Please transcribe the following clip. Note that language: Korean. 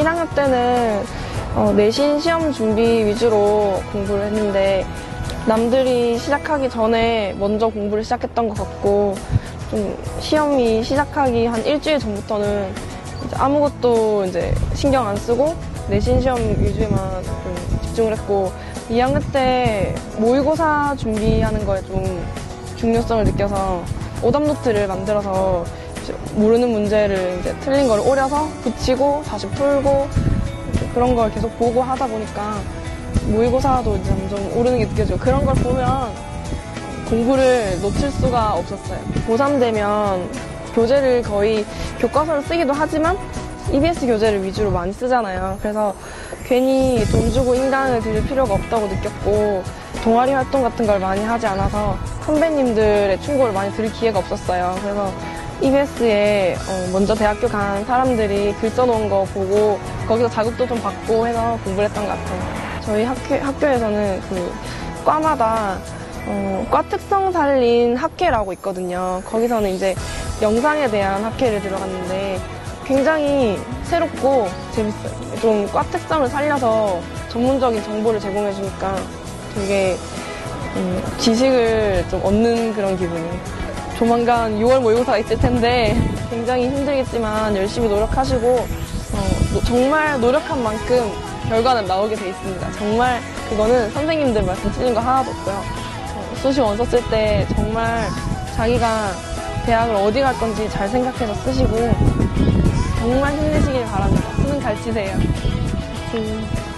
1학년 때는 어, 내신 시험 준비 위주로 공부를 했는데 남들이 시작하기 전에 먼저 공부를 시작했던 것 같고 좀 시험이 시작하기 한 일주일 전부터는 이제 아무것도 이제 신경 안 쓰고 내신 시험 위주에만 좀 집중을 했고 2학년 때 모의고사 준비하는 거에 좀 중요성을 느껴서 오답 노트를 만들어서 모르는 문제를 이제 틀린 걸 오려서 붙이고 다시 풀고 그런 걸 계속 보고 하다 보니까 모의고사도 점점 오르는 게 느껴지고 그런 걸 보면 공부를 놓칠 수가 없었어요. 고3 되면 교재를 거의 교과서를 쓰기도 하지만 EBS 교재를 위주로 많이 쓰잖아요. 그래서 괜히 돈 주고 인강을 들일 필요가 없다고 느꼈고 동아리 활동 같은 걸 많이 하지 않아서 선배님들의 충고를 많이 들을 기회가 없었어요. 그래서 EBS에 먼저 대학교 간 사람들이 글 써놓은 거 보고 거기서 자극도 좀 받고 해서 공부를 했던 것 같아요. 저희 학교, 학교에서는 그 과마다 어, 과 특성 살린 학회라고 있거든요. 거기서는 이제 영상에 대한 학회를 들어갔는데 굉장히 새롭고 재밌어요. 좀 과 특성을 살려서 전문적인 정보를 제공해 주니까 되게 음, 지식을 좀 얻는 그런 기분이에요. 조만간 6월 모의고사가 있을 텐데 굉장히 힘들겠지만 열심히 노력하시고 어, 노- 정말 노력한 만큼 결과는 나오게 돼 있습니다. 정말 그거는 선생님들 말씀 틀린 거 하나도 없고요. 어, 수시 원서 쓸 때 정말 자기가 대학을 어디 갈 건지 잘 생각해서 쓰시고 정말 힘내시길 바랍니다. 수능 잘 치세요. 화이팅.